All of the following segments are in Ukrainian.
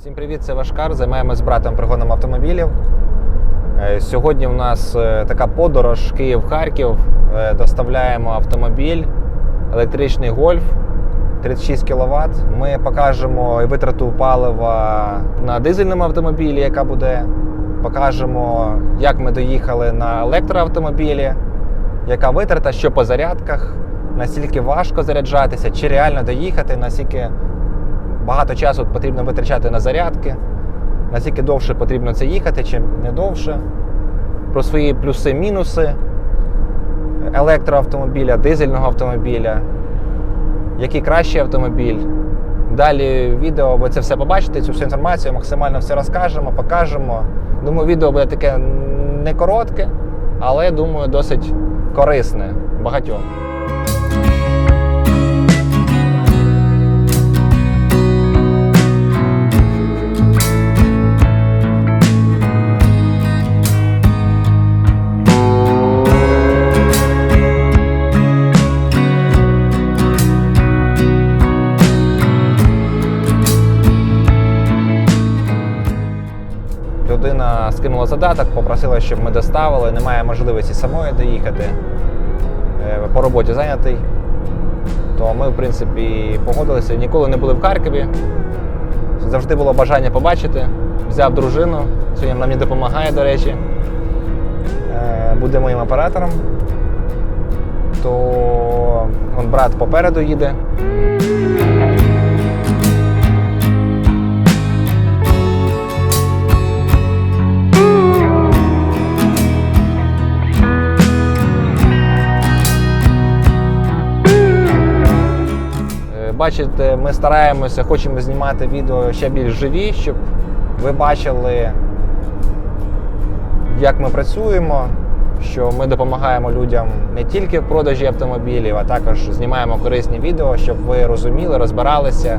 Всім привіт, це Вашкар. Займаємось братом пригоном автомобілів. Е, Сьогодні у нас е, така подорож Київ-Харків. Е, Доставляємо автомобіль, електричний гольф 36 кВт. Ми покажемо витрату палива на дизельному автомобілі, яка буде. Покажемо, як ми доїхали на електроавтомобілі, яка витрата, що по зарядках, наскільки важко заряджатися, чи реально доїхати, наскільки багато часу потрібно витрачати на зарядки, наскільки довше потрібно це їхати, чи не довше. Про свої плюси-мінуси електроавтомобіля, дизельного автомобіля, який кращий автомобіль. Далі відео ви це все побачите, цю всю інформацію, максимально все розкажемо, покажемо. Думаю, відео буде таке не коротке, але думаю, досить корисне багатьом. Скинула задаток, попросила, щоб ми доставили. Немає можливості самої доїхати. Е, По роботі зайнятий. То ми, в принципі, погодилися. Ніколи не були в Харкові. Завжди було бажання побачити. Взяв дружину. Сьогодні вона мені допомагає, до речі. Е, Буде моїм оператором. То брат попереду їде. Бачите, ми стараємося, хочемо знімати відео ще більш живі, щоб ви бачили, як ми працюємо, що ми допомагаємо людям не тільки в продажі автомобілів, а також знімаємо корисні відео, щоб ви розуміли, розбиралися.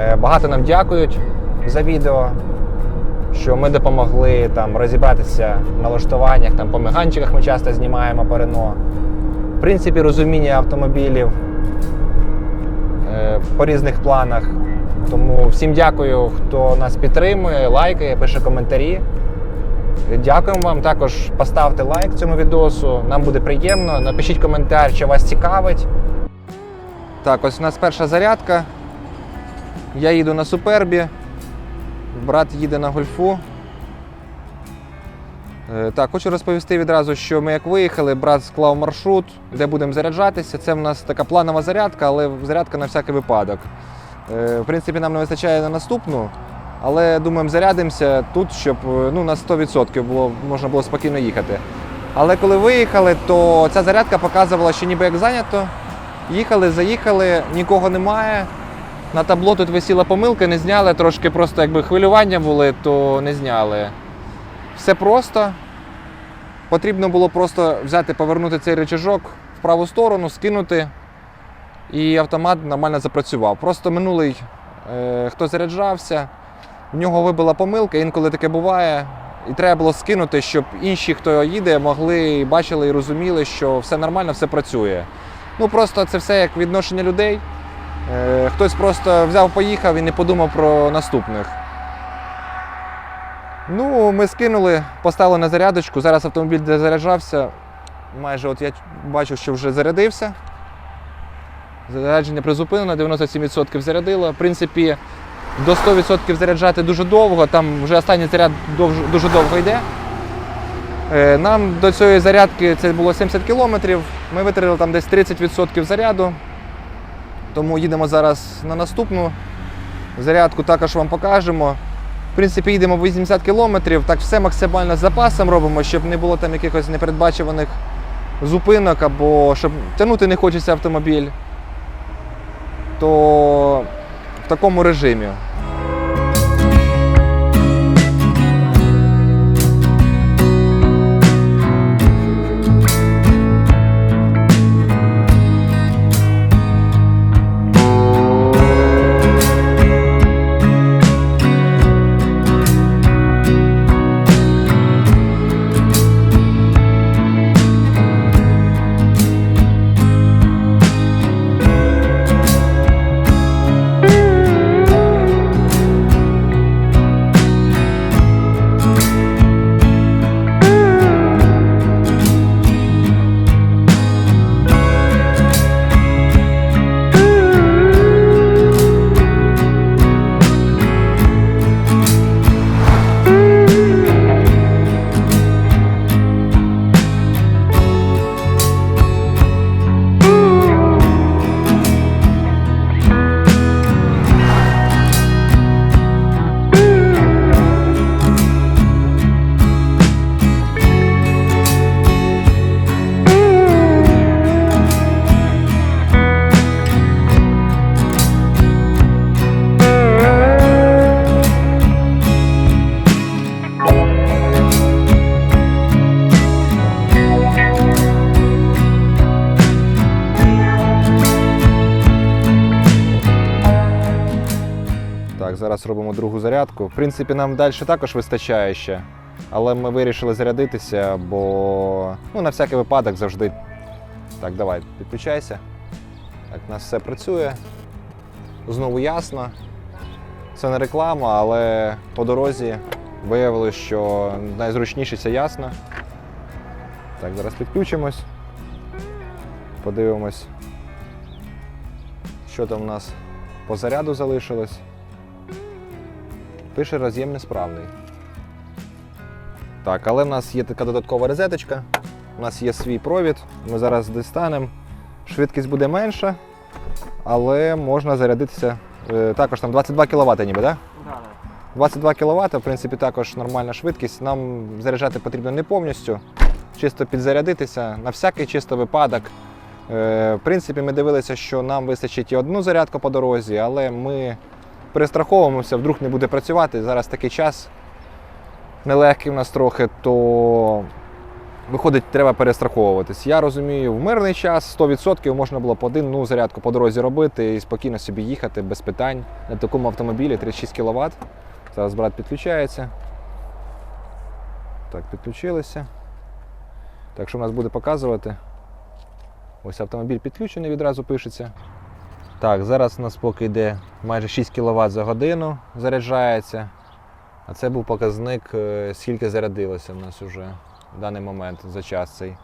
Е, Багато нам дякують за відео, що ми допомогли там розібратися в налаштуваннях, там по меганчиках ми часто знімаємо по Рено. В принципі, розуміння автомобілів по різних планах. Тому всім дякую, хто нас підтримує, лайкає, пише коментарі. Дякуємо вам. Також поставте лайк цьому відосу. Нам буде приємно. Напишіть коментар, що вас цікавить. Так, ось у нас перша зарядка. Я їду на супербі. Брат їде на гольфу. Е, Так, хочу розповісти відразу, що ми як виїхали, брат склав маршрут, де будемо заряджатися. Це в нас така планова зарядка, але зарядка на всякий випадок. Е, В принципі, нам не вистачає на наступну, але думаємо, зарядимося тут, щоб е, ну, на 100% було, можна було спокійно їхати. Але коли виїхали, то ця зарядка показувала, що ніби як зайнято. Їхали, заїхали, нікого немає. На табло тут висіла помилка, не зняли, трошки просто якби хвилювання були, то не зняли. Все просто. Потрібно було просто взяти, повернути цей рычажок в праву сторону, скинути, і автомат нормально запрацював. Просто минулий, е, хто заряджався, в нього вибила помилка, інколи таке буває. І треба було скинути, щоб інші, хто їде, могли, бачили і розуміли, що все нормально, все працює. Ну просто це все як відношення людей. Е, Хтось просто взяв, поїхав і не подумав про наступних. Ну, ми скинули, поставили на зарядочку. Зараз автомобіль де заряджався. Майже от я бачу, що вже зарядився. Зарядження призупинено, 97% зарядило. В принципі, до 100% заряджати дуже довго, там вже останній заряд дуже довго йде. Е, Нам до цієї зарядки це було 70 кілометрів. Ми витратили там десь 30% заряду. Тому їдемо зараз на наступну зарядку, також вам покажемо. В принципі, їдемо 80 кілометрів, так все максимально з запасом робимо, щоб не було там якихось непередбачуваних зупинок або щоб тягнути не хочеться автомобіль. То в такому режимі. Зараз робимо другу зарядку. В принципі, нам далі також вистачає ще. Але ми вирішили зарядитися, бо ну, на всякий випадок завжди. Так, давай, підключайся. Так, у нас все працює. Знову ясно. Це не реклама, але по дорозі виявилось, що найзручніше це ясно. Так, зараз підключимось. Подивимось, що там у нас по заряду залишилось. Пише роз'єм несправний. Так, але в нас є така додаткова розеточка. У нас є свій провід. Ми зараз дістанемо. Швидкість буде менша, але можна зарядитися. е, Також там 22 кВт ніби, так? Да? 22 кВт, в принципі, також нормальна швидкість. Нам заряджати потрібно не повністю, чисто підзарядитися на всякий чисто випадок. Е, В принципі, ми дивилися, що нам вистачить і одну зарядку по дорозі, але ми перестраховуємося, вдруг не буде працювати. Зараз такий час нелегкий в нас трохи, то виходить, треба перестраховуватись. Я розумію, в мирний час 100% можна було б одну зарядку по дорозі робити і спокійно собі їхати без питань на такому автомобілі 36 кВт. Зараз брат підключається. Так, підключилися. Так, що в нас буде показувати? Ось автомобіль підключений, відразу пишеться. Так, зараз у нас поки йде майже 6 кВт за годину заряджається. А це був показник, е, скільки зарядилося в нас вже в даний момент за час цей.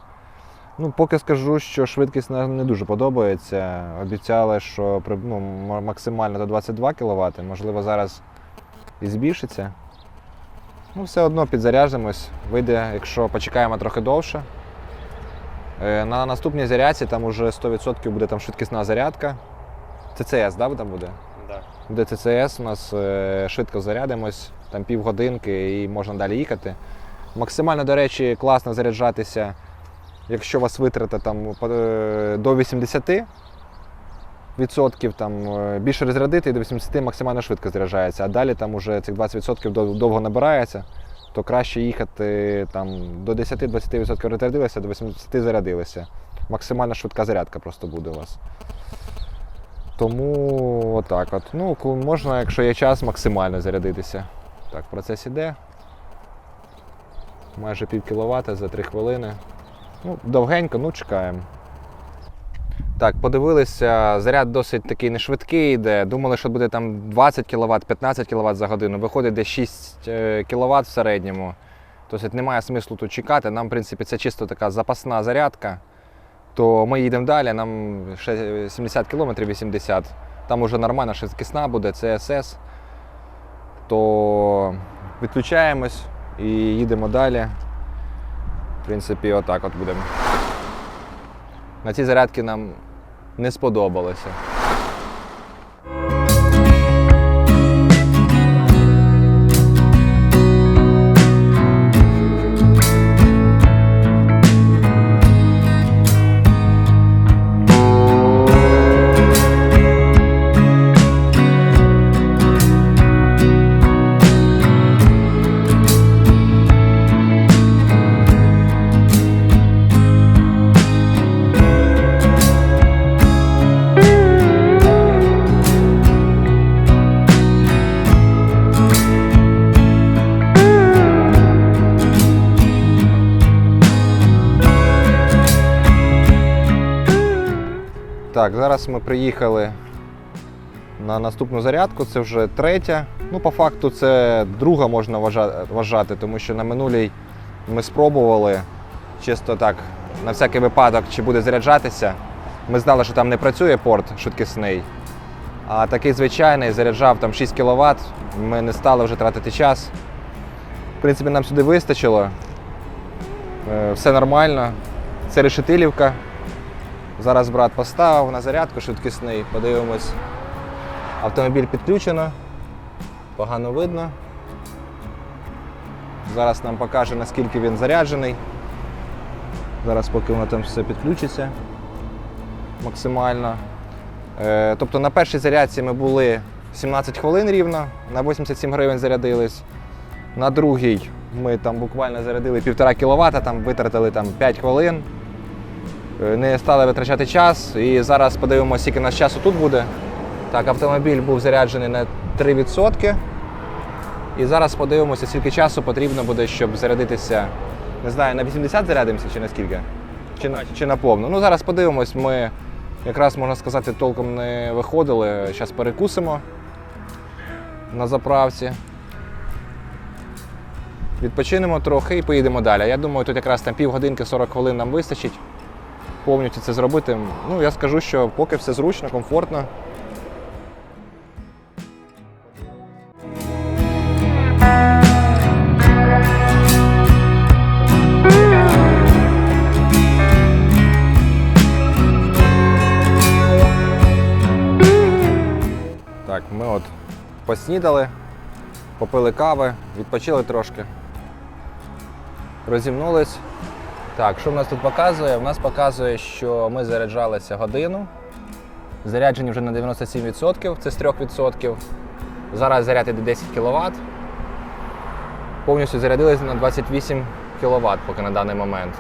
Ну, поки скажу, що швидкість нам не дуже подобається. Обіцяли, що ну, максимально до 22 кВт, можливо, зараз і збільшиться. Ну, все одно підзаряджимось. Вийде, якщо почекаємо трохи довше. Е, На наступній зарядці там уже 100% буде там швидкісна зарядка. ЦЦС, да, там буде? Да. Буде ЦЦС, у нас е, швидко зарядимось, там півгодинки і можна далі їхати. Максимально, до речі, класно заряджатися, якщо у вас витрата там, е, до 80 відсотків, там, е, більше розрядити і до 80 максимально швидко заряджається, а далі там уже цих 20% довго набирається, то краще їхати там, до 10-20% розрядилися, до 80 зарядилися. Максимально швидка зарядка просто буде у вас. Тому отак от. Ну, можна, якщо є час, максимально зарядитися. Так, процес іде. Майже пів кіловата за 3 хвилини. Ну, довгенько, ну чекаємо. Так, подивилися, заряд досить такий не швидкий йде. Думали, що буде там 20 кВт, 15 кВт за годину. Виходить десь 6 кВт в середньому. Тобто немає смислу тут чекати. Нам, в принципі, це чисто така запасна зарядка. То ми їдемо далі, нам ще 70 кілометрів 80. Там уже нормальна швидкісна буде, це СС. То відключаємось і їдемо далі. В принципі, отак от будемо. На цій зарядці нам не сподобалося. Так, зараз ми приїхали на наступну зарядку. Це вже третя. Ну, по факту, це друга можна вважати, тому що на минулій ми спробували чисто так, на всякий випадок, чи буде заряджатися. Ми знали, що там не працює порт швидкісний. А такий звичайний заряджав там 6 кВт. Ми не стали вже тратити час. В принципі, нам сюди вистачило. Е, Все нормально. Це решетилівка. Зараз брат поставив на зарядку швидкісний, подивимось. Автомобіль підключено, погано видно. Зараз нам покаже, наскільки він заряджений. Зараз, поки воно там все підключиться максимально. Е, тобто на першій зарядці ми були 17 хвилин рівно, на 87 гривень зарядились. На другій ми там буквально зарядили 1,5 кВт, там витратили там 5 хвилин. Е, Не стали витрачати час. І зараз подивимося, скільки нас часу тут буде. Так, автомобіль був заряджений на 3%. І зараз подивимося, скільки часу потрібно буде, щоб зарядитися. Не знаю, на 80 зарядимося чи на скільки? Чи на, чи на повну. Ну, зараз подивимось, ми якраз можна сказати, толком не виходили. Зараз перекусимо на заправці. Відпочинемо трохи і поїдемо далі. Я думаю, тут якраз там півгодинки 40 хвилин нам вистачить повністю це зробити. Ну, я скажу, що поки все зручно, комфортно. Так, ми от поснідали, попили кави, відпочили трошки. Розімнулись. Так, що в нас тут показує? В нас показує, що ми заряджалися годину. Заряджені вже на 97%, це з 3%. Зараз заряд іде 10 кВт. Повністю зарядилися на 28 кВт поки на даний момент.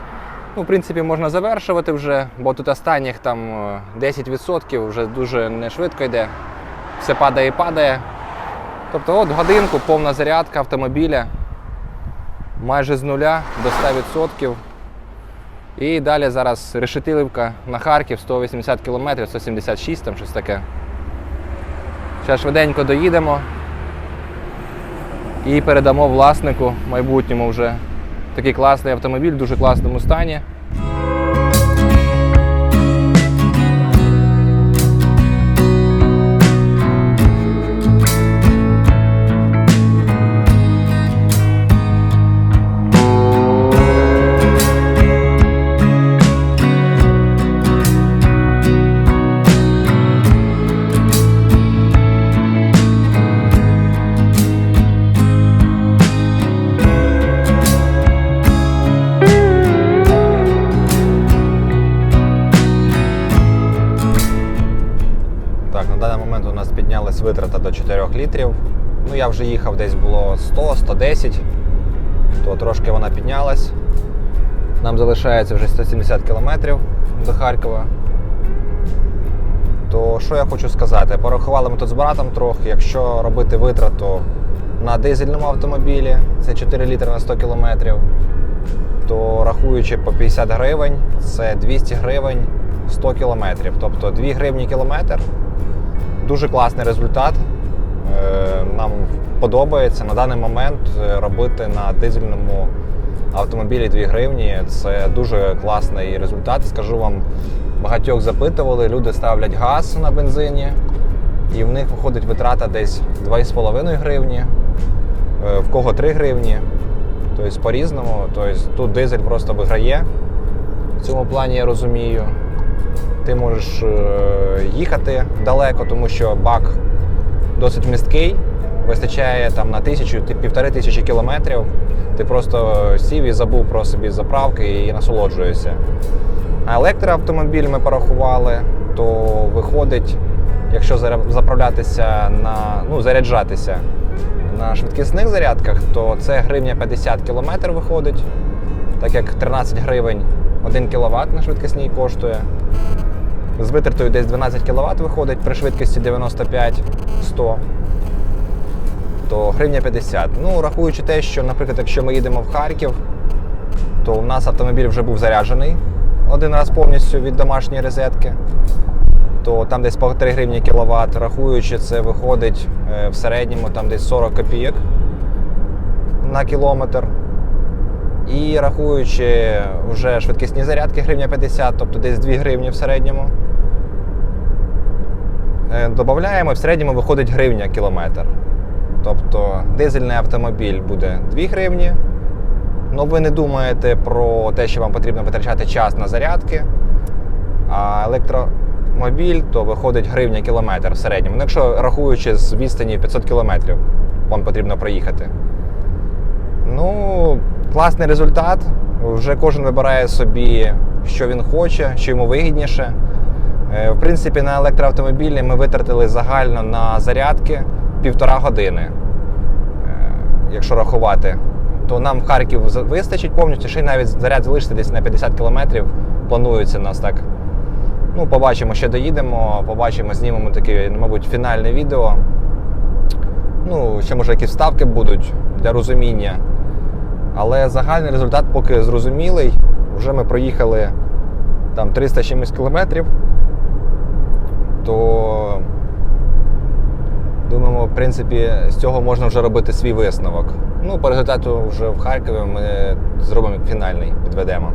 Ну, в принципі, можна завершувати вже, бо тут останніх там е, 10% вже дуже не швидко йде. Все падає і падає. Тобто, от годинку, повна зарядка автомобіля майже з нуля до 100%. І далі зараз решетилівка на Харків 180 км, 176 там щось таке. Ще швиденько доїдемо і передамо власнику майбутньому вже такий класний автомобіль в дуже класному стані. Літрів. Ну, я вже їхав десь було 100-110, то трошки вона піднялась. Нам залишається вже 170 кілометрів до Харкова. То що я хочу сказати? Порахували ми тут з братом трохи. Якщо робити витрату на дизельному автомобілі, це 4 літри на 100 кілометрів, то рахуючи по 50 гривень, це 200 гривень 100 кілометрів. Тобто 2 гривні кілометр. Дуже класний результат. Е, Нам подобається на даний момент е, робити на дизельному автомобілі 2 гривні. Це дуже класний результат. Скажу вам, багатьох запитували, люди ставлять газ на бензині, і в них виходить витрата десь 2,5 гривні, е, в кого 3 гривні. Тобто по-різному. Тобто тут дизель просто виграє. В цьому плані я розумію. Ти можеш їхати далеко, тому що бак досить місткий, вистачає там на тисячу, ти- півтори тисячі кілометрів. Ти просто сів і забув про собі заправки і насолоджуєшся. А електроавтомобіль ми порахували, то виходить, якщо заправлятися на ну, заряджатися на швидкісних зарядках, то це гривня 50 км виходить, так як 13 гривень 1 кВт на швидкісній коштує. З витратою десь 12 кВт виходить при швидкості 95-100, то гривня 50. Ну, рахуючи те, що, наприклад, якщо ми їдемо в Харків, то у нас автомобіль вже був заряджений один раз повністю від домашньої розетки, то там десь по 3 гривні кіловат, рахуючи, це виходить е, в середньому там десь 40 копійок на кілометр. І рахуючи вже швидкісні зарядки гривня 50, тобто десь 2 гривні в середньому. Е, Додаємо, в середньому виходить гривня кілометр. Тобто дизельний автомобіль буде 2 гривні. Ну ви не думаєте про те, що вам потрібно витрачати час на зарядки. А електромобіль то виходить гривня кілометр в середньому. Ну, якщо рахуючи з відстані 500 кілометрів, вам потрібно проїхати. Ну, класний результат. Вже кожен вибирає собі, що він хоче, що йому вигідніше. Е, В принципі, на електроавтомобілі ми витратили загально на зарядки півтора години. Е, Якщо рахувати, то нам в Харків вистачить повністю, ще й навіть заряд залишиться десь на 50 кілометрів. Планується нас так. Ну, побачимо, ще доїдемо, побачимо, знімемо таке, мабуть, фінальне відео. Ну, ще може якісь вставки будуть для розуміння. Але загальний результат поки зрозумілий. Вже ми проїхали там 300 чимось кілометрів. То думаємо, в принципі, з цього можна вже робити свій висновок. Ну, по результату вже в Харкові ми зробимо фінальний, підведемо.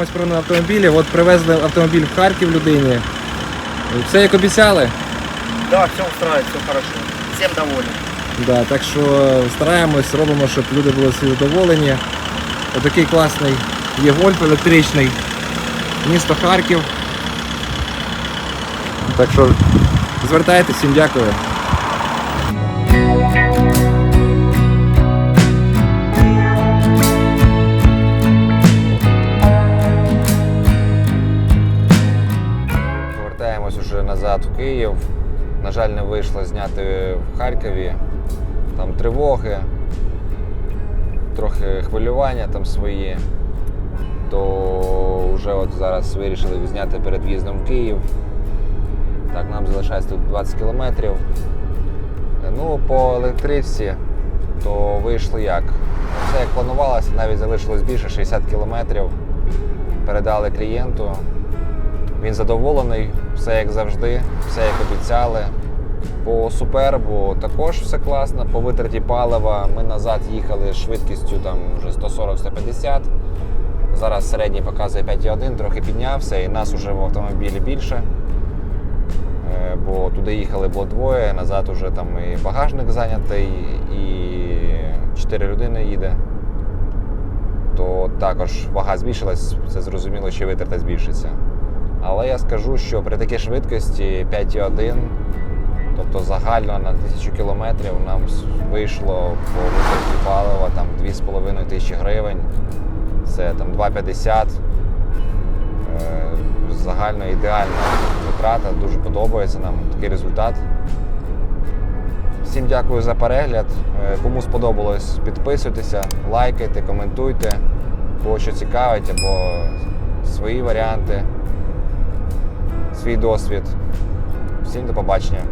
Займаємось природним автомобілів. От привезли автомобіль в Харків людині. Все як обіцяли. Да, все устраивает, все хорошо. Всем доволен. Да, так що стараємось, робимо, щоб люди були всі задоволені. Отакий класний є гольф електричний. Місто Харків. Так що звертайтеся, всім дякую. Назад в Київ. На жаль, не вийшло зняти в Харкові. Там тривоги, трохи хвилювання там свої. То вже от зараз вирішили зняти перед в'їздом в Київ. Так, нам залишається тут 20 кілометрів. Ну, по електричці, то вийшло як? Все як планувалося, навіть залишилось більше 60 кілометрів. Передали клієнту. Він задоволений, все як завжди, все як обіцяли. По супербу також все класно. По витраті палива ми назад їхали швидкістю там вже 140-150. Зараз середній показує 5,1, трохи піднявся, і нас вже в автомобілі більше. Е, Бо туди їхали було двоє, назад уже там і багажник зайнятий, і 4 людини їде. То також вага збільшилась, це зрозуміло, що витрата збільшиться. Але я скажу, що при такій швидкості 5,1, тобто загально на 1000 кілометрів нам вийшло по витраті палива там 2,5 тисячі гривень. Це там 2,50. Е, Загально ідеальна витрата, дуже подобається нам такий результат. Всім дякую за перегляд. Е, Кому сподобалось, підписуйтеся, лайкайте, коментуйте, кого що цікавить, або свої варіанти, свій досвід. Всім до побачення.